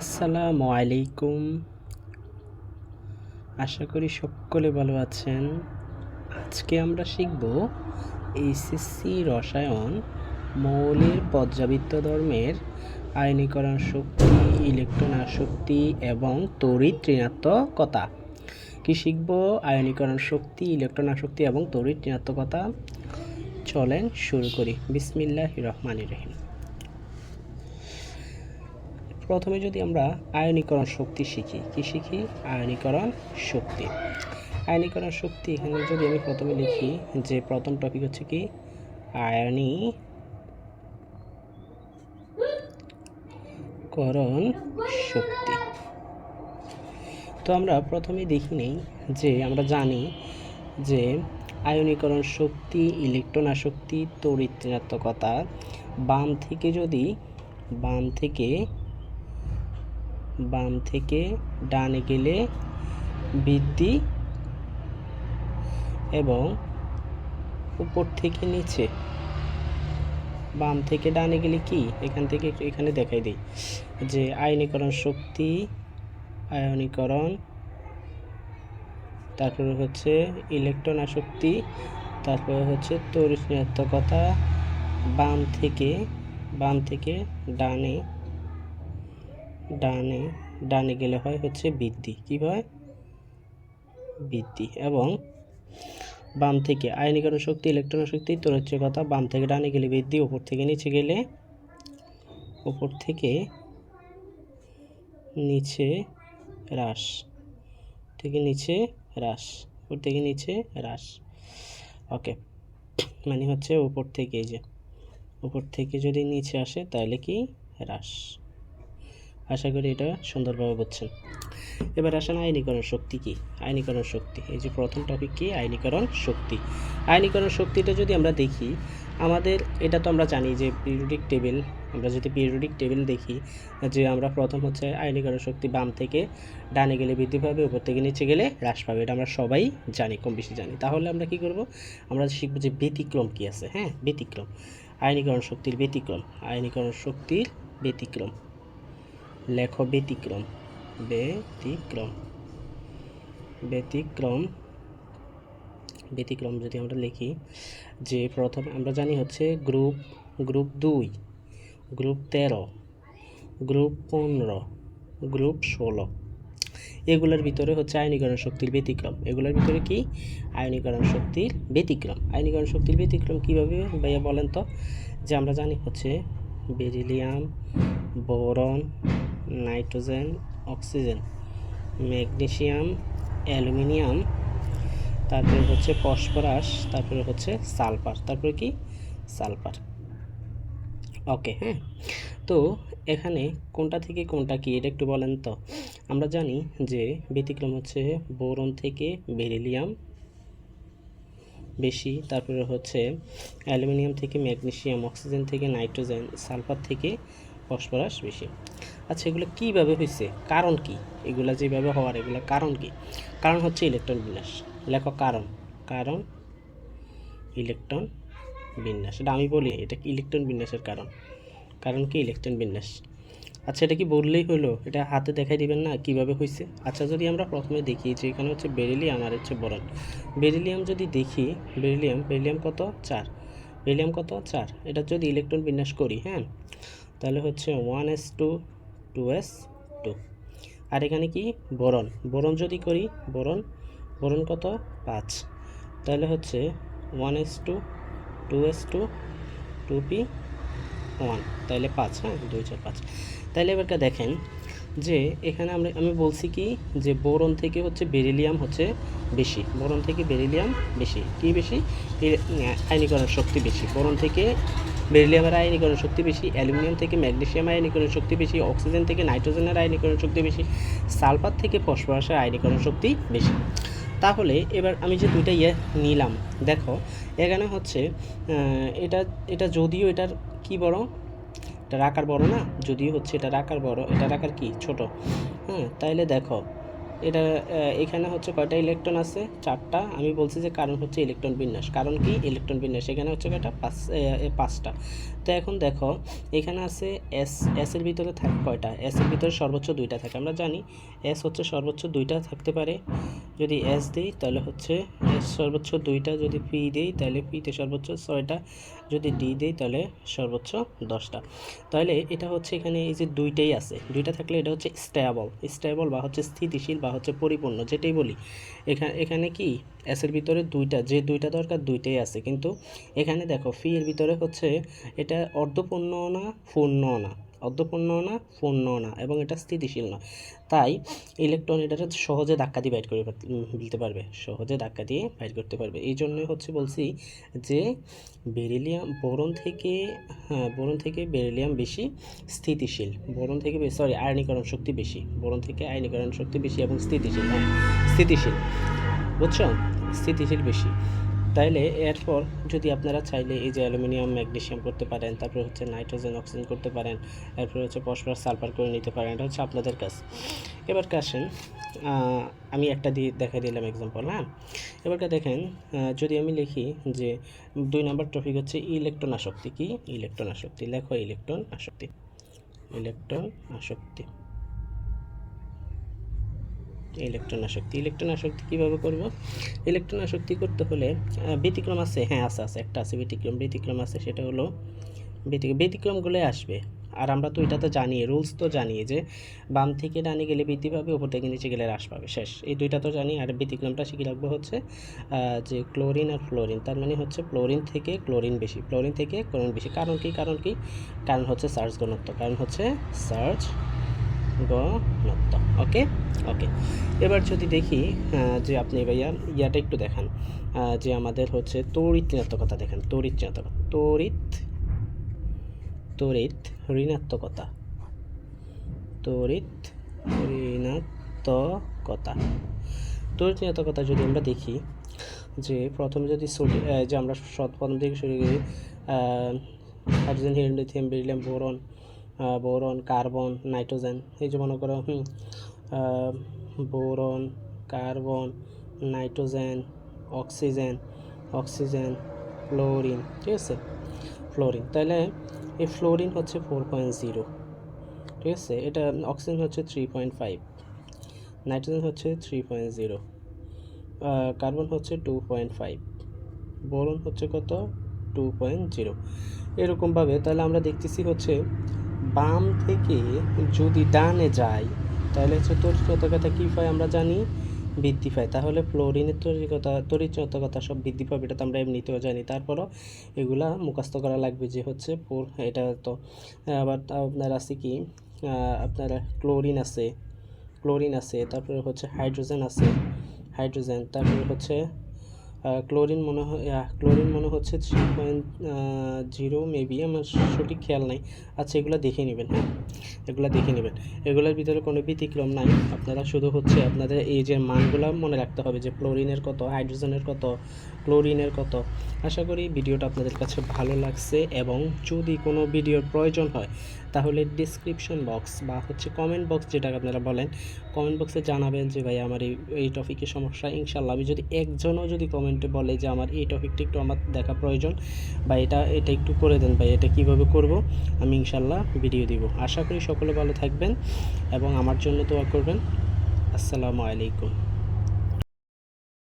আসসালামু আলাইকুম। আশা করি সকলে ভালো আছেন। আজকে আমরা শিখব এইচএসসি রসায়ন মৌলের পর্যাবৃত্ত ধর্মের আয়নীকরণ শক্তি ইলেকট্রন আসক্তি এবং তড়িৎ ঋণাত্মকতা। কি শিখব? আয়নীকরণ শক্তি ইলেকট্রন আসক্তি এবং তড়িৎ ঋণাত্মকতা। চলেন শুরু করি। বিসমিল্লাহ রহমানির রহিম। প্রথমে যদি আমরা আয়নীকরণ শক্তি শিখি, কি শিখি? আয়নীকরণ শক্তি। আয়নীকরণ শক্তি এখানে যদি আমি প্রথমে লিখি, যে প্রথম টপিক হচ্ছে কি? আয়নীকরণ শক্তি। তো আমরা প্রথমে দেখি নেই যে আমরা জানি যে আয়নীকরণ শক্তি ইলেকট্রন আসক্তি তড়িৎ ঋণাত্মকতা বাম থেকে যদি, বাম থেকে বাম থেকে ডানে গেলে বৃদ্ধি এবং উপর থেকে নিচে। বাম থেকে ডানে গেলে কি? এখান থেকে এখানে দেখাই দিই। যে আয়নীকরণ শক্তি, আয়নীকরণ, তারপরে হচ্ছে ইলেকট্রন আসক্তি তারপরে হচ্ছে তড়িৎ ঋণাত্মকতা, বাম থেকে বাম থেকে ডানে ডানে ডানে গেলে হয় হচ্ছে বৃদ্ধি। কী হয়? বৃদ্ধি। এবং বাম থেকে আয়নীকরণ শক্তি, ইলেকট্রন শক্তি তরচ্ছকতা বাম থেকে ডানে গেলে বৃদ্ধি, উপর থেকে নিচে গেলে, উপর থেকে নিচে হ্রাস, থেকে নিচে হ্রাস, উপর থেকে নিচে হ্রাস। ওকে মানে হচ্ছে উপর থেকে এই যে, উপর থেকে যদি নিচে আসে তাহলে কি? হ্রাস। আশা করি এটা সুন্দরভাবে বুঝছেন। এবার আসেন আইনীকরণ শক্তি কি? আইনীকরণ শক্তি, এই যে প্রথম টপিক কি? আইনীকরণ শক্তি। আইনীকরণ শক্তিটা যদি আমরা দেখি, আমাদের এটা তো আমরা জানি যে পিরিয়ডিক টেবিল আমরা যদি পিরিয়ডিক টেবিল দেখি, যে আমরা প্রথম হচ্ছে আইনীকরণ শক্তি বাম থেকে ডানে গেলে বৃদ্ধি পাবে, উপর থেকে নিচে গেলে হ্রাস পাবে, এটা আমরা সবাই জানি, কম বেশি জানি। তাহলে আমরা কি করব? আমরা শিখব যে ব্যতিক্রম কি আছে হ্যাঁ? ব্যতিক্রম। আইনীকরণ শক্তির ব্যতিক্রম, আইনীকরণ শক্তির ব্যতিক্রম। লেখ ব্যতিক্রম ব্যতিক্রম। ব্যতিক্রম। ব্যতিক্রম যদি আমরা লিখি, যে প্রথমে আমরা জানি হচ্ছে গ্রুপ গ্রুপ দুই, গ্রুপ তেরো, গ্রুপ পনেরো, গ্রুপ ষোলো। এগুলোর ভিতরে হচ্ছে আয়নীকরণ শক্তির ব্যতিক্রম। এগুলোর ভিতরে কি? আয়নীকরণ শক্তির ব্যতিক্রম। আয়নীকরণ শক্তির ব্যতিক্রম কীভাবে ভাইয়া বলেন তো? যে আমরা জানি হচ্ছে beryllium, boron nitrogen, oxygen magnesium aluminium, তারপরে হচ্ছে ফসফরাস, তারপরে হচ্ছে সালফার, তারপরে কি? সালফার। ওকে হ্যাঁ? তো এখানে কোনটা থেকে কোনটা কি, এটা একটু বলেন তো। আমরা জানি যে ব্যতিক্রম হচ্ছে বোরন থেকে বেরিলিয়াম বেশি, তারপরে হচ্ছে অ্যালুমিনিয়াম থেকে ম্যাগনেশিয়াম অক্সিজেন থেকে নাইট্রোজেন, সালফার থেকে ফসফরাস বেশি। আচ্ছা এগুলো কীভাবে হয়েছে কারণ কি? এগুলো যেভাবে হওয়ার, এগুলো কারণ কি? কারণ হচ্ছে ইলেকট্রন বিন্যাস। লেখো কারণ। কারণ ইলেকট্রন বিন্যাস। এটা আমি বলি, এটা কি ইলেকট্রন বিন্যাসের কারণ? কারণ কি ইলেকট্রন বিন্যাস? আচ্ছা এটা কি বললেই হলো এটা হাতে দেখাই দিবেন না কীভাবে হয়েছে আচ্ছা যদি আমরা প্রথমে দেখি যে এখানে হচ্ছে বেরিলিয়াম আর হচ্ছে বরন। বেরিলিয়াম যদি দেখি, বেরিলিয়াম বেরিলিয়াম কত? চার। বেরিলিয়াম কত? চার। এটা যদি ইলেকট্রন বিন্যাস করি হ্যাঁ? তাহলে হচ্ছে one s two two s two আর এখানে কি? বরণ বরণ যদি করি বরণ বরণ কত? পাঁচ। তাহলে হচ্ছে one s two two s two two p one তাহলে পাঁচ হ্যাঁ? দুই, চার, পাঁচ। তাহলে এবারটা দেখেন যে এখানে আমরা, আমি বলছি কি যে বোরন থেকে হচ্ছে বেরিলিয়াম হচ্ছে বেশি। বোরন থেকে বেরিলিয়াম বেশি। কি বেশি? আয়নীকরণ শক্তি বেশি। বোরন থেকে বেরিলিয়ামের আয়নীকরণ শক্তি বেশি, অ্যালুমিনিয়াম থেকে ম্যাগনেসিয়াম আয়নীকরণ শক্তি বেশি, অক্সিজেন থেকে নাইট্রোজেনের আয়নীকরণ শক্তি বেশি, সালফার থেকে ফসফরাসের আয়নীকরণ শক্তি বেশি। তাহলে এবার আমি যে দুইটা ইয়ে নিলাম, দেখো, এখানে হচ্ছে এটা এটা যদিও এটার কি বড়? এটার আকার বড় না? যদিও হচ্ছে এটার আকার বড় এটার আকার কি? ছোট। হ্যাঁ তাইলে দেখো এটা এখানে হচ্ছে কয়টা ইলেকট্রন আছে? চারটা। আমি বলছি যে কারণ হচ্ছে ইলেকট্রন বিন্যাস। কারণ কি? ইলেকট্রন বিন্যাস। এখানে হচ্ছে কয়টা? পাঁচ পাঁচটা। তো এখন দেখো, এখানে আছে এস এস এর ভিতরে থাকে কয়টা? এস এর ভিতরে সর্বোচ্চ দুইটা থাকে। আমরা জানি এস হচ্ছে সর্বোচ্চ দুইটা থাকতে পারে। যদি এস দিই, তাহলে হচ্ছে এস সর্বোচ্চ দুইটা। যদি পি দিই, তাহলে পিতে সর্বোচ্চ ছয়টা। যদি ডি দিই, তাহলে সর্বোচ্চ দশটা। তাহলে এটা হচ্ছে এখানে এই যে দুইটাই আছে। দুইটা থাকলে এটা হচ্ছে স্টেবল স্টেবল বা হচ্ছে স্থিতিশীল বা হচ্ছে পরিপূর্ণ, যেটাই বলি। এখানে এখানে কি? এসের ভিতরে দুইটা, যে দুইটা দরকার দুইটাই আছে। কিন্তু এখানে দেখো ফি এর ভিতরে হচ্ছে এটা অর্ধপূর্ণ না, পূর্ণ না। অর্ধপূর্ণ না, পূর্ণ না, এবং এটা স্থিতিশীল না। তাই ইলেকট্রন এটা সহজে ধাক্কা দিয়ে বাইট করে দিতে পারবে। সহজে ধাক্কা দিয়ে বাইট করতে পারবে। এই জন্যই হচ্ছে বলছি যে বেরিলিয়াম বোরন থেকে হ্যাঁ বোরন থেকে বেরিলিয়াম বেশি স্থিতিশীল। বোরন থেকে সরি আয়নীকরণ শক্তি বেশি। বোরন থেকে আয়নীকরণ শক্তি বেশি এবং স্থিতিশীল হ্যাঁ স্থিতিশীল। বুঝছ? স্থিতিশীল বেশি। তাইলে এরপর যদি আপনারা চাইলে এই যে অ্যালুমিনিয়াম ম্যাগনেসিয়াম করতে পারেন, তারপর হচ্ছে নাইট্রোজেন, অক্সিজেন করতে পারেন, এরপর হচ্ছে ফসফরাস, সালফার করে নিতে পারেন, এটা হচ্ছে আপনাদের কাজ। এবার আসেন আমি একটা দিয়ে দেখা দিলাম এক্সাম্পল হ্যাঁ? এবারটা দেখেন যদি আমি লিখি যে দুই নম্বর টপিক হচ্ছে ইলেকট্রন আসক্তি। কি? ইলেকট্রন আসক্তি। লেখো ইলেকট্রন আসক্তি। ইলেকট্রন আসক্তি। ইলেকট্রন আসক্তি ইলেকট্রন আসক্তি কীভাবে করব? ইলেকট্রন আসক্তি করতে হলে ব্যতিক্রম আছে হ্যাঁ আছে আছে, একটা আছে ব্যতিক্রম। ব্যতিক্রম আছে সেটা হলো, ব্যতিক্রম, ব্যতিক্রমগুলো আসবে। আর আমরা তো এটা তো জানি রুলস তো জানি যে বাম থেকে ডানে গেলে বৃদ্ধি পাবে, উপর থেকে নিচে গেলে হ্রাস পাবে। শেষ, এই দুইটা তো জানি। আর ব্যতিক্রমটা শিখে রাখব হচ্ছে যে ক্লোরিন আর ফ্লোরিন তার মানে হচ্ছে ফ্লোরিন থেকে ক্লোরিন বেশি ফ্লোরিন থেকে ক্লোরিন বেশি। কারণ কি কারণ কি? কারণ হচ্ছে সার্চ ঘনত্ব, কারণ হচ্ছে সার্চ ওকে ওকে এবার যদি দেখি যে আপনি ভাইয়া ইয়াটা একটু দেখান। যে আমাদের হচ্ছে তড়িৎ ঋণাত্মকতা দেখেন। তড়িৎ ঋণাত্মকতা। তড়িৎ তড়িৎ ঋণাত্মকতা। তড়িৎ ঋণাত্মকতা। তড়িৎ ঋণাত্মকতা যদি আমরা দেখি, যে প্রথমে যদি যে আমরা সৎ প্রথম থেকে শুরু করি hydrogen, helium beryllium, boron boron, carbon, nitrogen, এই যে মনে করো boron, carbon, nitrogen, oxygen oxygen, fluorine, ঠিক আছে? ফ্লোরিন তাহলে এই ফ্লোরিন হচ্ছে ফোর পয়েন্ট জিরো, ঠিক আছে? এটা অক্সিজেন হচ্ছে থ্রি পয়েন্ট ফাইভ, নাইট্রোজেন হচ্ছে থ্রি পয়েন্ট জিরো কার্বন হচ্ছে টু পয়েন্ট ফাইভ, বোরন হচ্ছে কত? টু পয়েন্ট জিরো, এরকমভাবে। তাহলে আমরা দেখতেছি হচ্ছে বাম থেকে যদি ডানে যাই তাহলে হচ্ছে তরিচতকতা কী পাই আমরা জানি? বৃদ্ধি পায়। তাহলে ফ্লোরিনের তরিকতা তরিচতকতা সব বৃদ্ধি পাবে, এটা তো আমরা এমনিতেও জানি। তারপরও এগুলা মুখস্থ করা লাগবে যে হচ্ছে এটা তো, আবার আপনার আছে কি? আপনার ক্লোরিন আছে ক্লোরিন আছে, তারপরে হচ্ছে হাইড্রোজেন আছে, হাইড্রোজেন, তারপরে হচ্ছে ক্লোরিন মনে হয় ক্লোরিন মনে হচ্ছে থ্রি পয়েন্ট জিরো মেবি আমার সঠিক খেয়াল নাই। আচ্ছা এগুলো দেখে নেবেন হ্যাঁ? এগুলো দেখে নেবেন। এগুলোর ভিতরে কোনো ব্যতিক্রম নাই। আপনারা শুধু হচ্ছে আপনাদের এই যে মানগুলো মনে রাখতে হবে যে ক্লোরিনের কত, হাইড্রোজেনের কত ক্লোরিনের কত? আশা করি ভিডিওটা আপনাদের কাছে ভালো লাগছে এবং যদি কোনো ভিডিওর প্রয়োজন হয়, তাহলে ডিসক্রিপশন বক্স বা হচ্ছে কমেন্ট বক্স যেটাকে আপনারা বলেন কমেন্ট বক্সে জানাবেন যে, ভাই, আমার এই এই টপিকের সমস্যা। ইনশাল্লাহ আমি যদি একজনও যদি কমেন্টে বলে যে, আমার এই টপিকটা একটু আমার দেখা প্রয়োজন, বা এটা এটা একটু করে দেন, ভাই, এটা কীভাবে করব? আমি ইনশাল্লাহ ভিডিও দিব। আশা করি সকলে ভালো থাকবেন এবং আমার জন্য দোয়া করবেন। আসসালামু আলাইকুম।